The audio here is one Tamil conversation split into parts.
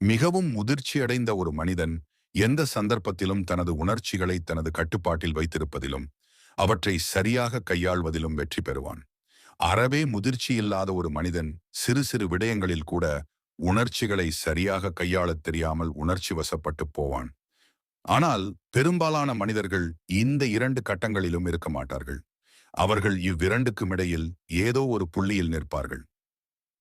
மிகவும் முதிர்ச்சியடைந்த ஒரு மனிதன் எந்த சந்தர்ப்பத்திலும் தனது உணர்ச்சிகளை தனது கட்டுப்பாட்டில் வைத்திருப்பதிலும் அவற்றை சரியாக கையாள்வதிலும் வெற்றி பெறுவான். அறவே முதிர்ச்சி இல்லாத ஒரு மனிதன் சிறு சிறு விடயங்களில் கூட உணர்ச்சிகளை சரியாக கையாளத் தெரியாமல் உணர்ச்சி வசப்பட்டு போவான். ஆனால் பெரும்பாலான மனிதர்கள் இந்த இரண்டு கட்டங்களிலும் இருக்க மாட்டார்கள். அவர்கள் இவ்விரண்டுக்கும் இடையில் ஏதோ ஒரு புள்ளியில் நிற்பார்கள்.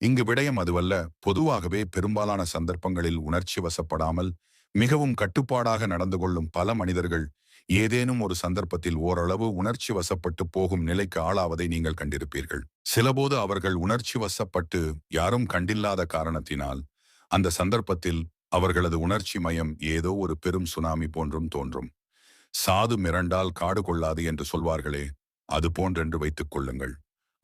இங்கு விடயம் அதுவல்ல. பொதுவாகவே பெரும்பாலான சந்தர்ப்பங்களில் உணர்ச்சி வசப்படாமல் மிகவும் கட்டுப்பாடாக நடந்து கொள்ளும் பல மனிதர்கள் ஏதேனும் ஒரு சந்தர்ப்பத்தில் ஓரளவு உணர்ச்சி வசப்பட்டு போகும் நிலைக்கு ஆளாவதை நீங்கள் கண்டிருப்பீர்கள். சிலபோது அவர்கள் உணர்ச்சி வசப்பட்டு யாரும் கண்டில்லாத காரணத்தினால் அந்த சந்தர்ப்பத்தில் அவர்களது உணர்ச்சி மயம் ஏதோ ஒரு பெரும் சுனாமி போன்றும் தோன்றும். சாது மிரண்டால் காடு கொள்ளாது என்று சொல்வார்களே அது போன்றென்று வைத்துக் கொள்ளுங்கள்.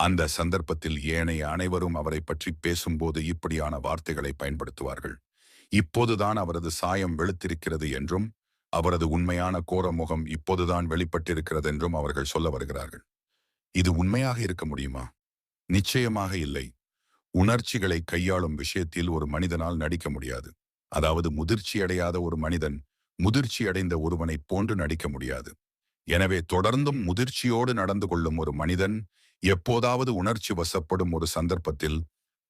அந்த சந்தர்ப்பத்தில் ஏனைய அனைவரும் அவரை பற்றி பேசும்போது இப்படியான வார்த்தைகளை பயன்படுத்துவார்கள். இப்போதுதான் அவரது சாயம் வெளுத்திருக்கிறது என்றும் அவரது உண்மையான கோர முகம் இப்போதுதான் வெளிப்பட்டிருக்கிறது என்றும் அவர்கள் சொல்ல வருகிறார்கள். இது உண்மையாக இருக்க முடியுமா? நிச்சயமாக இல்லை. உணர்ச்சிகளை கையாளும் விஷயத்தில் ஒரு மனிதனால் நடிக்க முடியாது. அதாவது முதிர்ச்சி அடையாத ஒரு மனிதன் முதிர்ச்சி அடைந்த ஒருவனைப் போன்று நடிக்க முடியாது. எனவே தொடர்ந்தும் முதிர்ச்சியோடு நடந்து கொள்ளும் ஒரு மனிதன் எப்போதாவது உணர்ச்சி வசப்படும் ஒரு சந்தர்ப்பத்தில்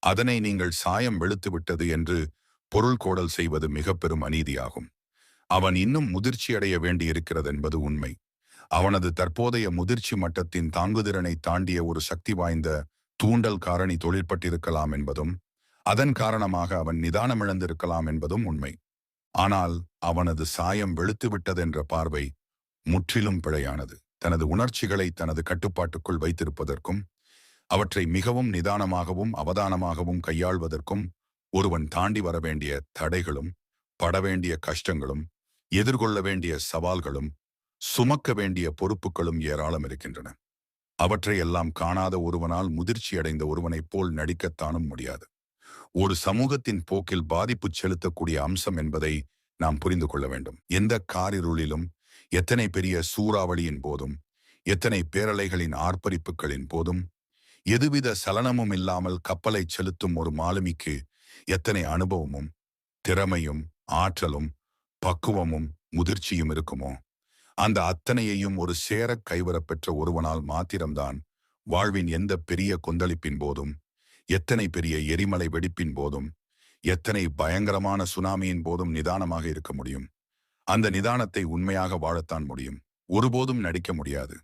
அதனை நீங்கள் சாயம் வெளுத்துவிட்டது என்று பொருள் கோடல் செய்வது மிக பெரும் அநீதியாகும். அவன் இன்னும் முதிர்ச்சியடைய வேண்டியிருக்கிறது என்பது உண்மை. அவனது தற்போதைய முதிர்ச்சி மட்டத்தின் தாங்குதிறனை தாண்டிய ஒரு சக்தி வாய்ந்த தூண்டல் காரணி தொழிற்பட்டிருக்கலாம் என்பதும் அதன் காரணமாக அவன் நிதானமிழந்திருக்கலாம் என்பதும் உண்மை. ஆனால் அவனது சாயம் வெளுத்துவிட்டதென்ற பார்வை முற்றிலும் பிழையானது. தனது உணர்ச்சிகளை தனது கட்டுப்பாட்டுக்குள் வைத்திருப்பதற்கும் அவற்றை மிகவும் நிதானமாகவும் அவதானமாகவும் கையாள்வதற்கும் ஒருவன் தாண்டி வர வேண்டிய தடைகளும் பட வேண்டிய கஷ்டங்களும் எதிர்கொள்ள வேண்டிய சவால்களும் சுமக்க வேண்டிய பொறுப்புகளும் ஏராளம் இருக்கின்றன. அவற்றை எல்லாம் காணாத ஒருவனால் முதிர்ச்சி அடைந்த ஒருவனைப் போல் நடிக்கத்தானும் முடியாது. ஒரு சமூகத்தின் போக்கில் பாதிப்பு செலுத்தக்கூடிய அம்சம் என்பதை நாம் புரிந்து கொள்ள வேண்டும். எந்த காரிருளிலும் எத்தனை பெரிய சூறாவளியின் போதும் எத்தனை பேரலைகளின் ஆர்ப்பரிப்புகளின் போதும் எதுவித சலனமும் இல்லாமல் கப்பலை செலுத்தும் ஒரு மாலுமிக்கு எத்தனை அனுபவமும் திறமையும் ஆற்றலும் பக்குவமும் முதிர்ச்சியும் இருக்குமோ? அந்த அத்தனையையும் ஒரு சேரக் கைவரப்பெற்ற ஒருவனால் மாத்திரம்தான் வாழ்வின் எந்த பெரிய கொந்தளிப்பின் போதும் எத்தனை பெரிய எரிமலை வெடிப்பின் போதும் எத்தனை பயங்கரமான சுனாமியின் போதும் நிதானமாக இருக்க முடியும். அந்த நிதானத்தை உண்மையாக வாழத்தான் முடியும். ஒருபோதும் நடிக்க முடியாது.